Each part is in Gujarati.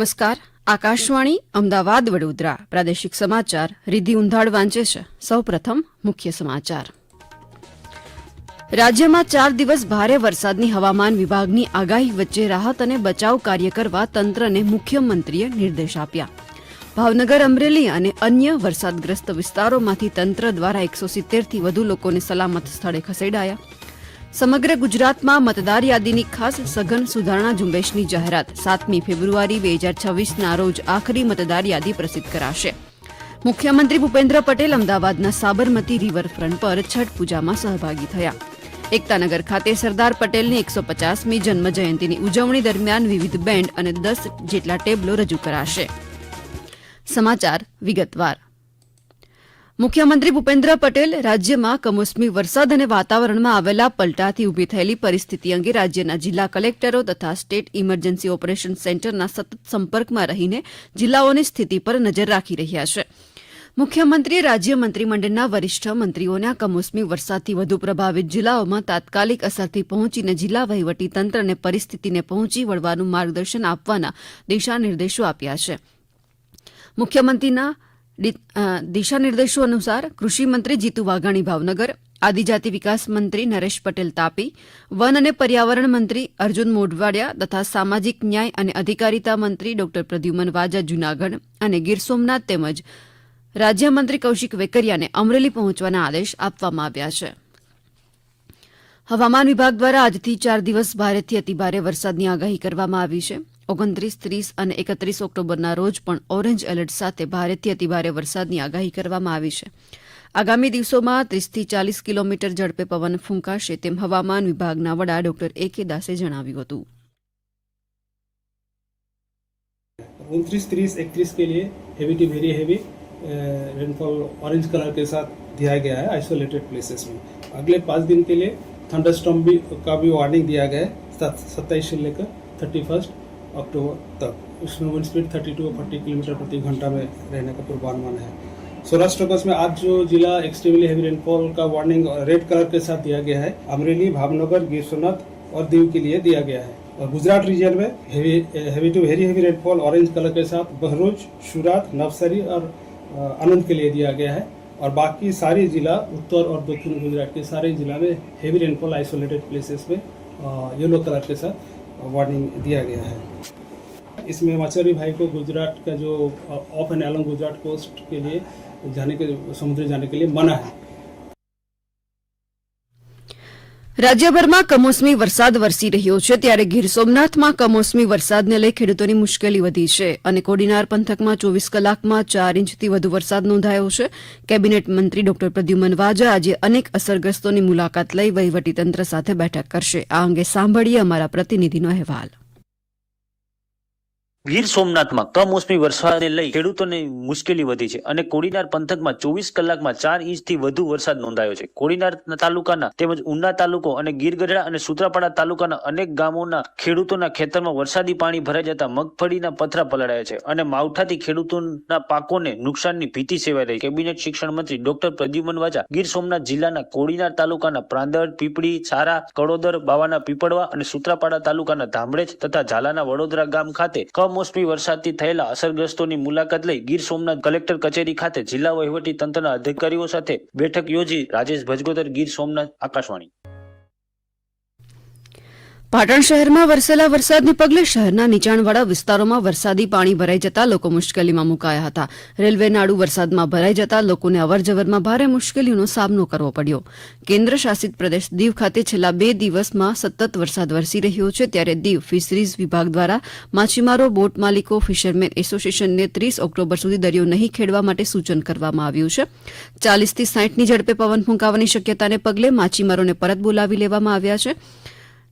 નમસ્કાર. આકાશવાણી અમદાવાદ વડોદરા. પ્રાદેશિક સમાચાર રિધિ ઉંધાડ વાંચે છે. સૌપ્રથમ મુખ્ય સમાચાર. રાજ્યમાં ચાર દિવસ ભારે વરસાદની હવામાન વિભાગની આગાહી વચ્ચે રાહત અને બચાવ કાર્ય કરવા તંત્રને મુખ્યમંત્રીએ નિર્દેશ આપ્યા. ભાવનગર, અમરેલી અને અન્ય વરસાદગ્રસ્ત વિસ્તારોમાંથી તંત્ર દ્વારા એકસો સિત્તેરથી વધુ લોકોને સલામત સ્થળે ખસેડાયા. સમગ્ર ગુજરાતમાં મતદાર યાદીની ખાસ સઘન સુધારણા ઝુંબેશની જાહેરાત. સાતમી ફેબ્રુઆરી બે હજાર છવ્વીસના રોજ આખરી મતદાર યાદી પ્રસિદ્ધ કરાશે. મુખ્યમંત્રી ભૂપેન્દ્ર પટેલ અમદાવાદના સાબરમતી રિવરફ્રન્ટ પર છઠ પૂજામાં સહભાગી થયા. એકતાનગર ખાતે સરદાર પટેલની એકસો પચાસમી જન્મજયંતીની ઉજવણી દરમિયાન વિવિધ બેન્ડ અને દસ જેટલા ટેબલો રજૂ કરાશે. સમાચાર વિગતવાર. મુખ્યમંત્રી ભૂપેન્દ્ર પટેલ રાજ્યમાં કમોસમી વરસાદ અને વાતાવરણમાં આવેલા પલટાથી ઊભી થયેલી પરિસ્થિતિ અંગે રાજ્યના જિલ્લા કલેક્ટરો તથા સ્ટેટ ઇમરજન્સી ઓપરેશન સેન્ટરના સતત સંપર્કમાં રહીને જિલ્લાઓની સ્થિતિ પર નજર રાખી રહ્યા છે. મુખ્યમંત્રીએ રાજ્ય મંત્રીમંડળના વરિષ્ઠ મંત્રીઓના કમોસમી વરસાદથી વધુ પ્રભાવિત જિલ્લાઓમાં તાત્કાલિક અસરથી પહોંચીને જિલ્લા તંત્રને પરિસ્થિતિને પહોંચી વળવાનું માર્ગદર્શન આપવાના દિશાનિર્દેશો આપ્યા છે. મુખ્યમંત્રીના દિશાનિર્દેશો અનુસાર કૃષિમંત્રી જીતુ વાઘાણી ભાવનગર, આદિજાતિ વિકાસ મંત્રી નરેશ પટેલ તાપી, વન અને પર્યાવરણ મંત્રી અર્જુન મોઢવાડિયા તથા સામાજિક ન્યાય અને અધિકારીતા મંત્રી ડોક્ટર પ્રદ્યુમન વાજા જૂનાગઢ અને ગીર સોમનાથ તેમજ રાજ્યમંત્રી કૌશિક વેકરિયાને અમરેલી પહોંચવાના આદેશ આપવામાં આવ્યા છે. હવામાન વિભાગ દ્વારા આજથી ચાર દિવસ ભારેથી અતિભારે વરસાદની આગાહી કરવામાં આવી છે. ઓગણત્રીસ ત્રીસ અને એકત્રીસ ઓક્ટોબરના રોજ પણ ઓરેન્જ એલર્ટ સાથે ભારેથી અતિભારે વરસાદની આગાહી કરવામાં આવી છે આગામી દિવસોમાં ત્રીસથી ચાલીસ કિલોમીટર ઝડપે પવન ફૂંકાશે તેમ હવામાન વિભાગના વડા ડોક્ટર એ કે દાસે જણાવ્યું હતું उनतीस तीस इकतीस के लिए heavy to very heavy rainfall orange colour के साथ दिया गया है आइसोलेटेड प्लेसेस में अगले पाँच दिन के लिए थंडरस्टॉर्म भी का भी वार्निंग दिया गया है सत्ताईस से लेकर थर्टी फर्स्ट अक्टूबर तक। Wind speed thirty to forty kilometre प्रति घंटा में रहने का पूर्वानुमान है। सौराष्ट्र कच्छ में आज जो जिला एक्सट्रीमली हेवी रेनफॉल का वार्निंग रेड कलर के साथ दिया गया है, अमरेली, भावनगर गिर सोमनाथ और दीव के लिए दिया गया है। और गुजरात रीजन में heavy to very heavy rainfall orange colour के साथ बहरोज सूरत नवसरी और आनंद के लिए दिया गया है। और बाकी सारी जिला, उत्तर और दक्षिण गुजरात के सारे जिला में हेवी रेनफॉल आइसोलेटेड प्लेसेस में येलो कलर के साथ वार्निंग दिया गया है इसमें मछुआरी भाई को गुजरात का जो off and along Gujarat coast के लिए जाने के समुद्र जाने के लिए मना है રાજ્યભરમાં કમોસમી વરસાદ વરસી રહ્યો છે, ત્યારે ગીર સોમનાથમાં કમોસમી વરસાદને લઈ ખેડૂતોની મુશ્કેલી વધી છે અને કોડીનાર પંથકમાં ચોવીસ કલાકમાં ચાર ઇંચથી વધુ વરસાદ નોંધાયો છે. કેબિનેટ મંત્રી ડોક્ટર પ્રદ્યુમન વાજા આજે અનેક અસરગ્રસ્તોની મુલાકાત લઈ વહીવટીતંત્ર સાથે બેઠક કરશે. આ અંગે સાંભળીએ અમારા પ્રતિનિધિનો અહેવાલ. ગીર સોમનાથમાં કમોસમી વરસાદને લઈ ખેડૂતોને મુશ્કેલી વધી છે અને કોડીનાર પંથકમાં ચોવીસ કલાકમાં ચાર ઇંચથી વધુ વરસાદ નોંધાયો છે. કોડીનાર તાલુકાના તેમજ ઉના તાલુકો અને ગીરગઢડા અને સુત્રાપાડા તાલુકાના અનેક ગામોના ખેડૂતોના ખેતરમાં વરસાદી પાણી ભરાઈ જતા મગફળીના પથરા પલળાયા છે અને માવઠાથી ખેડૂતોના પાકોને નુકસાનની ભીતિ સેવાઈ રહી. કેબિનેટ શિક્ષણ મંત્રી ડોક્ટર પ્રદ્યુમન વાજા ગીર સોમનાથ જિલ્લાના કોડીનાર તાલુકાના પ્રાંદડ પીપળી, છારા, કડોદર, બાવાના પીપળવા અને સુત્રાપાડા તાલુકાના ધામડેજ તથા ઝાલાના વડોદરા ગામ ખાતે કમોસમી વરસાદથી થયેલા અસરગ્રસ્તોની મુલાકાત લઈ ગીર સોમનાથ કલેક્ટર કચેરી ખાતે જિલ્લા વહીવટી તંત્રના અધિકારીઓ સાથે બેઠક યોજી રાજેશ ભજગોદર ગીર સોમનાથ આકાશવાણી. પાટણ શહેરમાં વરસેલા વરસાદને પગલે શહેરના નીચાણવાળા વિસ્તારોમાં વરસાદી પાણી ભરાઈ જતા લોકો મુશ્કેલીમાં મુકાયા હતા. રેલવે નાડુ વરસાદમાં ભરાઈ જતા લોકોને અવરજવરમાં ભારે મુશ્કેલીનો સામનો કરવો પડ્યો. કેન્દ્ર શાસિત પ્રદેશ દીવ ખાતે છેલ્લા બે દિવસમાં સતત વરસાદ વરસી રહ્યો છે, ત્યારે દીવ ફિશરીઝ વિભાગ દ્વારા માછીમારો, બોટ માલિકો, ફિશરમેન એસોસિએશનને ત્રીસ ઓક્ટોબર સુધી દરિયો નહીં ખેડવા માટે સૂચન કરવામાં આવ્યું છે. ચાલીસથી સાઠની ઝડપે પવન ફૂંકાવાની શક્યતાને પગલે માછીમારોને પરત બોલાવી લેવામાં આવ્યા છે.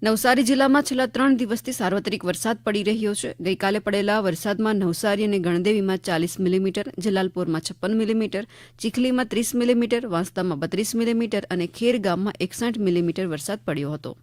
નવસારી જિલ્લામાં છેલ્લા ત્રણ દિવસથી સાર્વત્રિક વરસાદ પડી રહ્યો છે. ગઈકાલે પડેલા વરસાદમાં નવસારી અને ગણદેવીમાં ચાલીસ મિલીમીટર, જલાલપોરમાં છપ્પન મિલીમીટર, ચીખલીમાં ત્રીસ મિલીમીટર, વાંસદામાં બત્રીસ મિલીમીટર અને ખેર ગામમાં એકસઠ મિલીમીટર વરસાદ પડ્યો હતો.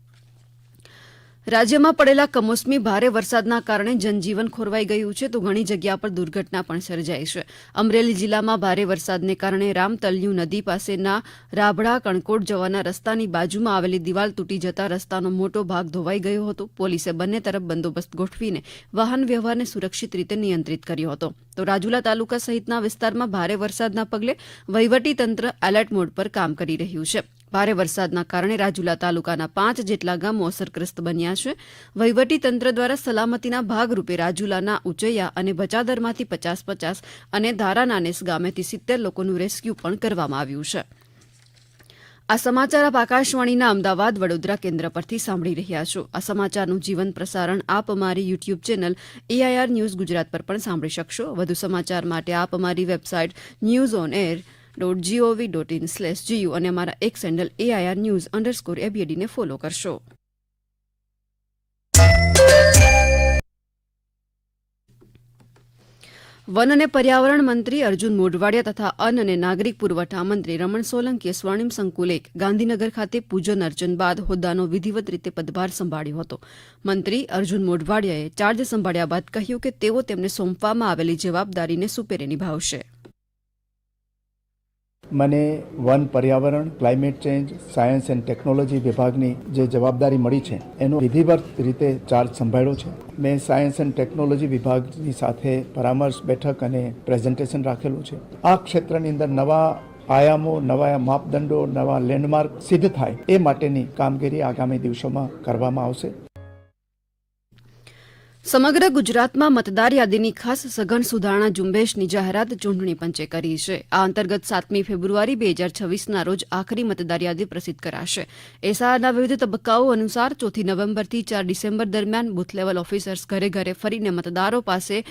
રાજ્યમાં પડેલા કમોસમી ભારે વરસાદના કારણે જનજીવન ખોરવાઈ ગયું છે તો ઘણી જગ્યા પર દુર્ઘટના પણ સર્જાઈ છે. અમરેલી જિલ્લામાં ભારે વરસાદને કારણે રામતલ્યુ નદી પાસેના રાભડા કણકોટ જવાના રસ્તાની બાજુમાં આવેલી દિવાલ તૂટી જતા રસ્તાનો મોટો ભાગ ધોવાઈ ગયો હતો. પોલીસે બંને તરફ બંદોબસ્ત ગોઠવીને વાહન વ્યવહારને સુરક્ષિત રીતે નિયંત્રિત કર્યો હતો. તો રાજુલા તાલુકા સહિતના વિસ્તારમાં ભારે વરસાદના પગલે વહીવટી તંત્ર એલર્ટ મોડ પર કામ કરી રહ્યું છે. ભારે વરસાદના કારણે રાજુલા તાલુકાના પાંચ જેટલા ગામો અસરગ્રસ્ત બન્યા છે. વહીવટી તંત્ર દ્વારા સલામતીના ભાગરૂપે રાજુલાના ઉચૈયા અને ભચાદરમાંથી પચાસ પચાસ અને ધારાનાનેસ ગામેથી સિત્તેર લોકોનું રેસ્ક્યુ પણ કરવામાં આવ્યું છે. આ સમાચાર આપ આકાશવાણીના અમદાવાદ વડોદરા કેન્દ્ર પરથી સાંભળી રહ્યા છો. આ સમાચારનું જીવન પ્રસારણ આપ અમારી YouTube channel AIR news Gujarat પર પણ સાંભળી શકશો. વધુ સમાચાર માટે આપ અમારી website news on air dot GOV dot in slash GU અને અમારા એક સેન્ડલ એઆઈઆર ન્યૂઝ અંડરસ્કોર એબીએડીને ફોલો કરશો. વન અને પર્યાવરણ મંત્રી અર્જુન મોઢવાડિયા તથા અન્ન અને નાગરિક પુરવઠા મંત્રી રમણ સોલંકીએ સ્વર્ણિમ સંકુલે ગાંધીનગર ખાતે પૂજન અર્ચન બાદ હોદ્દાનો વિધિવત રીતે પદભાર સંભાળ્યો હતો. મંત્રી અર્જુન મોઢવાડિયાએ ચાર્જ સંભાળ્યા બાદ કહ્યું કે તેઓ તેમને સોંપવામાં આવેલી જવાબદારીને સુપેરે નિભાવશે. મને વન પર્યાવરણ, climate change, science and technology વિભાગની જે જવાબદારી મળી છે, એનો વિધિવત રીતે ચાર્જ સંભાળ્યો છે. મેં સાયન્સ એન્ડ ટેકનોલોજી વિભાગની સાથે પરામર્શ, બેઠક અને પ્રેઝન્ટેશન રાખેલું છે. આ ક્ષેત્રની અંદર નવા આયામો, નવા માપદંડો, નવા લેન્ડમાર્ક સિદ્ધ થાય એ માટેની કામગીરી આગામી દિવસોમાં કરવામાં આવશે. સમગ્ર ગુજરાતમાં મતદાર યાદીની ખાસ સઘન સુધારણા ઝુંબેશની જાહેરાત ચૂંટણી પંચે કરી છે. આ અંતર્ગત સાતમી ફેબ્રુઆરી બે હજાર છવ્વીસના રોજ આખરી મતદાર યાદી પ્રસિદ્ધ કરાશે. એસઆરના વિવિધ તબક્કાઓ અનુસાર ચોથી નવેમ્બરથી ચાર ડિસેમ્બર દરમિયાન બુથ લેવલ ઓફિસર્સ ઘરે ઘરે ફરીને મતદારો પાસે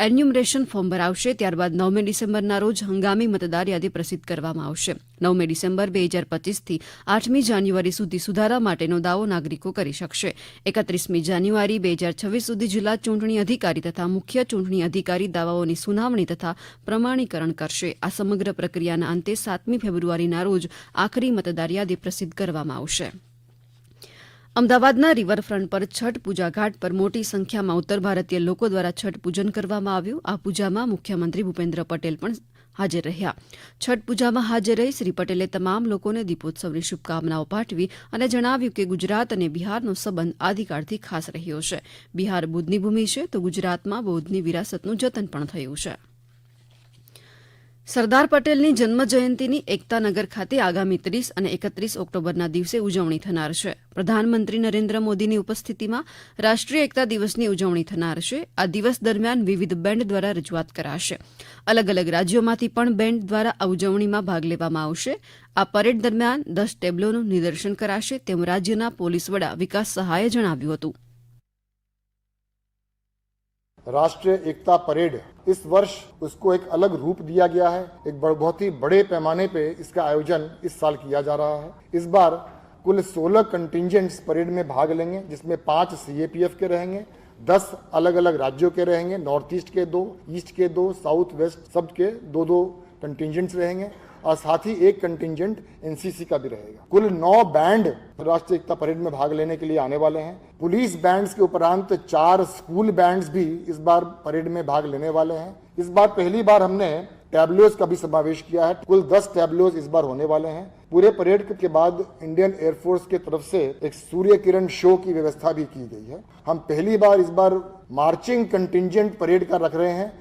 એન્યુમરેશન ફોર્મ ભરાવશે, ત્યારબાદ નવમી ડિસેમ્બરના રોજ હંગામી મતદાર યાદી પ્રસિદ્ધ કરવામાં આવશે. નવમી ડિસેમ્બર બે હજાર પચીસથી આઠમી જાન્યુઆરી સુધી સુધારા માટેનો દાવો નાગરિકો કરી શકશે. એકત્રીસમી જાન્યુઆરી બે હજાર છવ્વીસ સુધી જિલ્લા ચૂંટણી અધિકારી તથા મુખ્ય ચૂંટણી અધિકારી દાવાઓની સુનાવણી તથા પ્રમાણીકરણ કરશે. આ સમગ્ર પ્રક્રિયાના અંતે સાતમી ફેબ્રુઆરીના રોજ આખરી મતદાર યાદી પ્રસિદ્ધ કરવામાં આવશે. અમદાવાદના રિવરફ્રન્ટ પર છઠ પૂજા ઘાટ પર મોટી સંખ્યામાં ઉત્તર ભારતીય લોકો દ્વારા છઠ પૂજન કરવામાં આવ્યું. આ પૂજામાં મુખ્યમંત્રી ભૂપેન્દ્ર પટેલ પણ હાજર રહ્યા. છઠ પૂજામાં હાજર રહી શ્રી પટેલે તમામ લોકોને દીપોત્સવની શુભકામનાઓ પાઠવી અને જણાવ્યું કે ગુજરાત અને બિહારનો સંબંધ આદિકાળથી ખાસ રહ્યો છે. બિહાર બુદ્ધની ભૂમિ છે તો ગુજરાતમાં બૌદ્ધની વિરાસતનું જતન પણ થયું છે. સરદાર પટેલની જન્મજયંતિની એકતાનગર ખાતે આગામી ત્રીસ અને એકત્રીસ ઓક્ટોબરના દિવસે ઉજવણી થનાર છે. પ્રધાનમંત્રી નરેન્દ્ર મોદીની ઉપસ્થિતિમાં રાષ્ટ્રીય એકતા દિવસની ઉજવણી થનાર છે. આ દિવસ દરમિયાન વિવિધ બેન્ડ દ્વારા રજૂઆત કરાશે. અલગ અલગ રાજ્યોમાંથી પણ બેન્ડ દ્વારા આ ઉજવણીમાં ભાગ લેવામાં આવશે. આ પરેડ દરમિયાન દસ ટેબ્લોનું નિદર્શન કરાશે. તેમ રાજ્યના પોલીસ વડા વિકાસ સહાયે જણાવ્યું હતું. राष्ट्रीय एकता परेड। इस वर्ष उसको एक अलग रूप दिया गया है। एक बहुत ही बड़े पैमाने पे इसका आयोजन इस साल किया जा रहा है। इस बार कुल 16 कंटिजेंट्स परेड में भाग लेंगे, जिसमें पाँच सीएपीएफ के रहेंगे, दस अलग अलग राज्यों के रहेंगे, नॉर्थ ईस्ट के दो, ईस्ट के दो, साउथ, वेस्ट, सब के दो दो कंटिजेंट्स रहेंगे। और साथ ही एक कंटिजेंट एनसीसी का भी रहेगा। कुल नौ बैंड राष्ट्रीय एकता परेड में भाग लेने के लिए आने वाले हैं। पुलिस बैंड्स के उपरांत चार स्कूल बैंड्स भी इस बार परेड में भाग लेने वाले हैं। इस बार पहली बार हमने टैबलोज का भी समावेश किया है। कुल दस टैबलोज इस बार होने वाले हैं। पूरे परेड के बाद इंडियन एयरफोर्स के तरफ़ से एक सूर्य किरण शो की व्यवस्था भी की गई है। हम पहली बार इस बार मार्चिंग कंटिजेंट परेड का रख रहे हैं।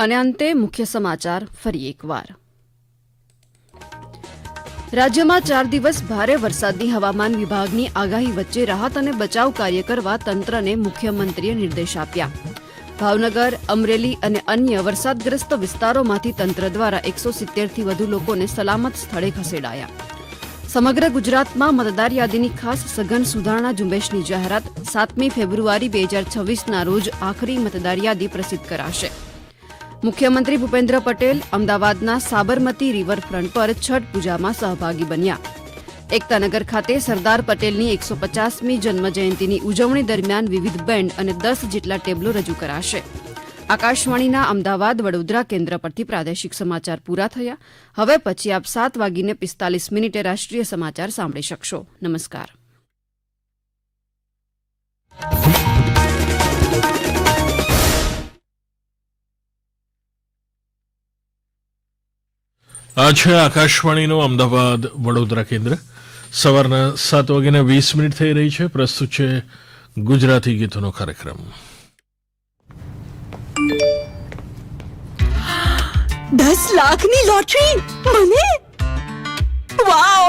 અને અંતે મુખ્ય સમાચાર ફરી એકવાર. રાજ્યમાં ચાર દિવસ ભારે વરસાદની હવામાન વિભાગની આગાહી વચ્ચે રાહત અને બચાવ કાર્ય કરવા તંત્રને મુખ્યમંત્રીએ નિર્દેશ આપ્યા. ભાવનગર, અમરેલી અને અન્ય વરસાદગ્રસ્ત વિસ્તારોમાંથી તંત્ર દ્વારા એકસો સિત્તેરથી વધુ લોકોને સલામત સ્થળે ખસેડાયા. સમગ્ર ગુજરાતમાં મતદાર યાદીની ખાસ સઘન સુધારણા ઝુંબેશની જાહેરાત સાતમી ફેબ્રુઆરી બે હજાર છવ્વીસના રોજ આખરી મતદાર યાદી પ્રસિદ્ધ કરાશે. મુખ્યમંત્રી ભૂપેન્દ્ર પટેલ અમદાવાદના સાબરમતી રિવરફ્રન્ટ પર છઠ પૂજામાં સહભાગી બન્યા. એકતાનગર ખાતે સરદાર પટેલની એકસો પચાસમી જન્મજયંતિની ઉજવણી દરમિયાન વિવિધ બેન્ડ અને દસ જેટલા ટેબલો રજૂ કરાશે. આકાશવાણીના અમદાવાદ વડોદરા કેન્દ્ર પરથી પ્રાદેશિક સમાચાર પૂરા થયા. હવે પછી આપ સાત વાગીને પિસ્તાલીસ મિનિટે રાષ્ટ્રીય સમાચાર સાંભળી શકશો. નમસ્કાર. આ છે આકાશવાણીનું અમદાવાદ વડોદરા કેન્દ્ર. સવારના સાત વાગ્યાને વીસ મિનિટ થઈ રહી છે. પ્રસ્તુત છે ગુજરાતી ગીતોનો કાર્યક્રમ. દસ લાખની લોટરી? મને? વાવ!